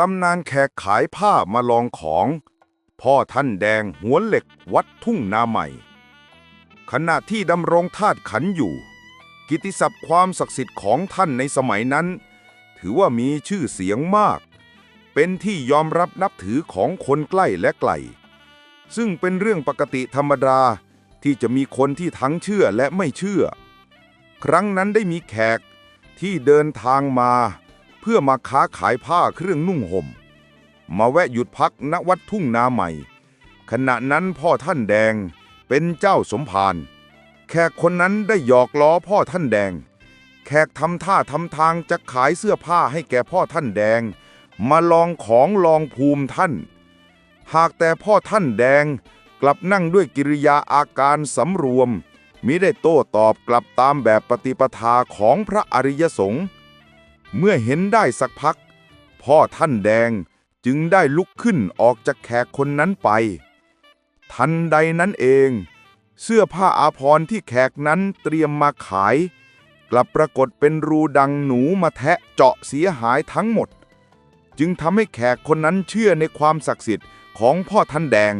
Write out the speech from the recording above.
ตำนานแขกขายผ้ามาลองของ พ่อท่านแดงหัวเหล็กวัดทุ่งนาใหม่ ขณะที่ดำรงธาตุขันอยู่ กิติศัพท์ความศักดิ์สิทธิ์ของท่านในสมัยนั้น ถือว่ามีชื่อเสียงมาก เป็นที่ยอมรับนับถือของคนใกล้และไกล ซึ่งเป็นเรื่องปกติธรรมดาที่จะมีคนที่ทั้งเชื่อและไม่เชื่อ ครั้งนั้นได้มีแขกที่เดินทางมา พื่อมาค้าขายผ้าเครื่องนุ่งห่ม มาแวะหยุดพักณวัดทุ่งนาใหม่ ขณะนั้นพ่อท่านแดงเป็นเจ้าสมภารแขกคนนั้นได้หยอกล้อพ่อท่านแดง แขกทำท่าทำทางจะขายเสื้อผ้าให้แก่พ่อท่านแดง มาลองของลองภูมิท่าน หากแต่พ่อท่านแดงกลับนั่งด้วยกิริยาอาการสำรวมมิได้โต้ตอบกลับตามแบบปฏิปทาของพระอริยสงฆ์ เมื่อเห็นได้สักพัก พ่อท่านแดงจึงได้ลุกขึ้นออกจากแขกคนนั้นไป ทันใดนั้นเอง เสื้อผ้าอาภรณ์ที่แขกนั้นเตรียมมาขาย กลับปรากฏเป็นรูดังหนูมาแทะเจาะเสียหายทั้งหมด จึงทำให้แขกคนนั้นเชื่อในความศักดิ์สิทธิ์ของพ่อท่านแดง